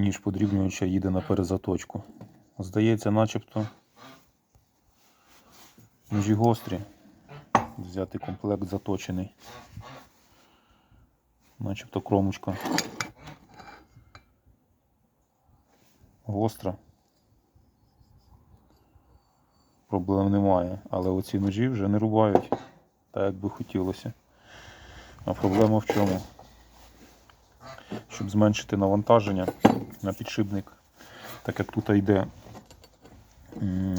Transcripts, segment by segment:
ніж подрібнювача їде на перезаточку. Здається, начебто ножі гострі. Взяти комплект заточений. Начебто кромочка гостра. Проблем немає, але оці ножі вже не рубають так, як би хотілося. А проблема в чому? Щоб зменшити навантаження на підшипник, так як тут йде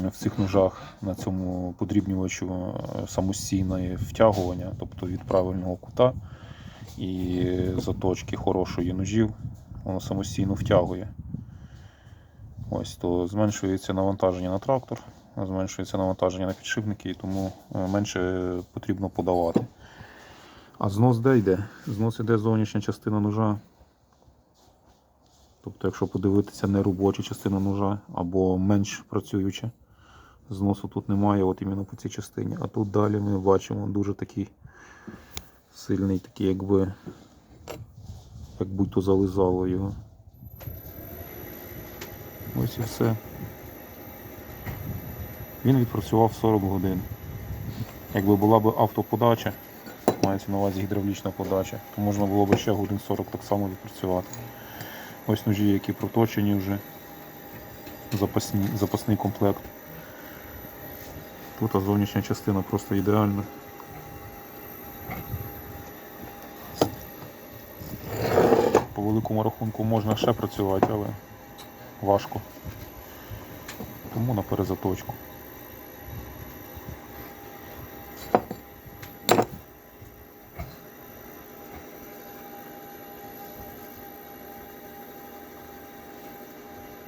в цих ножах на цьому подрібнювачу е, самостійне втягування, тобто від правильного кута і заточки хорошої ножів, воно самостійно втягує. Ось то зменшується навантаження на трактор, зменшується навантаження на підшипники, і тому е, менше потрібно подавати. А знос де йде? Знос йде зовнішня частина ножа. Тобто, якщо подивитися не робоча частина ножа або менш працююча, зносу тут немає, от іменно по цій частині. А тут далі ми бачимо дуже такий сильний, такий, якби як будь-то зализало його. Ось і все. Він відпрацював 40 годин. Якби була б автоподача, мається на увазі гідравлічна подача, то можна було б ще годин 40 так само відпрацювати. Ось ножі, які проточені вже. Запасні, запасний комплект. Тут зовнішня частина просто ідеальна. По великому рахунку можна ще працювати, але важко. Тому на перезаточку.